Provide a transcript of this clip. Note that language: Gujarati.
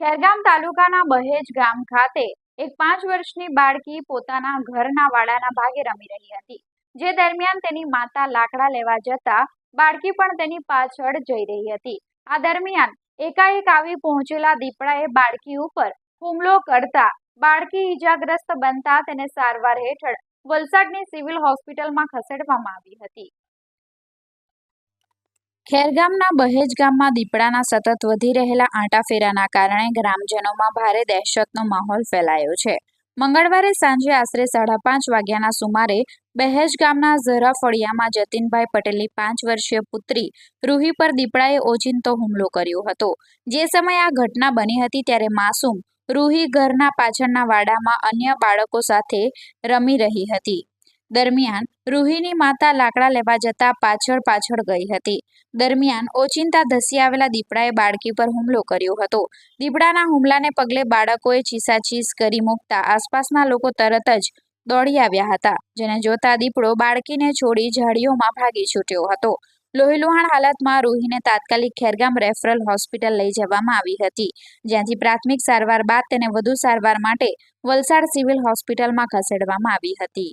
ખેરગામ તાલુકાના બહેજ ગામ ખાતે એક પાંચ વર્ષની બાળકી પોતાના ઘરના વાડાના ભાગે રમી રહી હતી. જે દરમિયાન તેની માતા લાકડા લેવા જતા બાળકી પણ તેની પાછળ જઈ રહી હતી. આ દરમિયાન એકાએક આવી પહોંચેલા દીપડાએ બાળકી ઉપર હુમલો કરતા બાળકી ઈજાગ્રસ્ત બનતા તેને સારવાર હેઠળ વલસાડની સિવિલ હોસ્પિટલમાં ખસેડવામાં આવી હતી. ખેરગામના બહેજ ગામમાં દીપડાના સતત વધી રહેલા આંટાફેરાના કારણે ગ્રામજનોમાં ભારે દહેશતનો માહોલ ફેલાયો છે. મંગળવારે સાંજે આશરે સાડા પાંચ વાગ્યાના સુમારે બહેજ ગામના ઝરા ફળિયામાં જતીનભાઈ પટેલની પાંચ વર્ષીય પુત્રી રૂહી પર દીપડાએ ઓચિંતો હુમલો કર્યો હતો. જે સમયે આ ઘટના બની હતી ત્યારે માસૂમ રૂહી ઘરના પાછળના વાડામાં અન્ય બાળકો સાથે રમી રહી હતી. દરમિયાન રૂહીની માતા લાકડા લેવા જતા પાછળ પાછળ ગઈ હતી. દરમિયાન ઓચિંતા ધસી આવેલા દીપડાએ બાળકી પર હુમલો કર્યો હતો. દીપડાના હુમલાને પગલે બાળકોએ ચીસાચીસ કરી મૂકતા આસપાસના લોકો તરત જ દોડી આવ્યા હતા, જેને જોતા દીપડો બાળકીને છોડી ઝાડીઓમાં ભાગી છૂટ્યો હતો. લોહીલુહાણ હાલતમાં રૂહીને તાત્કાલિક ખેરગામ રેફરલ હોસ્પિટલ લઈ જવામાં આવી હતી, જ્યાંથી પ્રાથમિક સારવાર બાદ તેને વધુ સારવાર માટે વલસાડ સિવિલ હોસ્પિટલમાં ખસેડવામાં આવી હતી.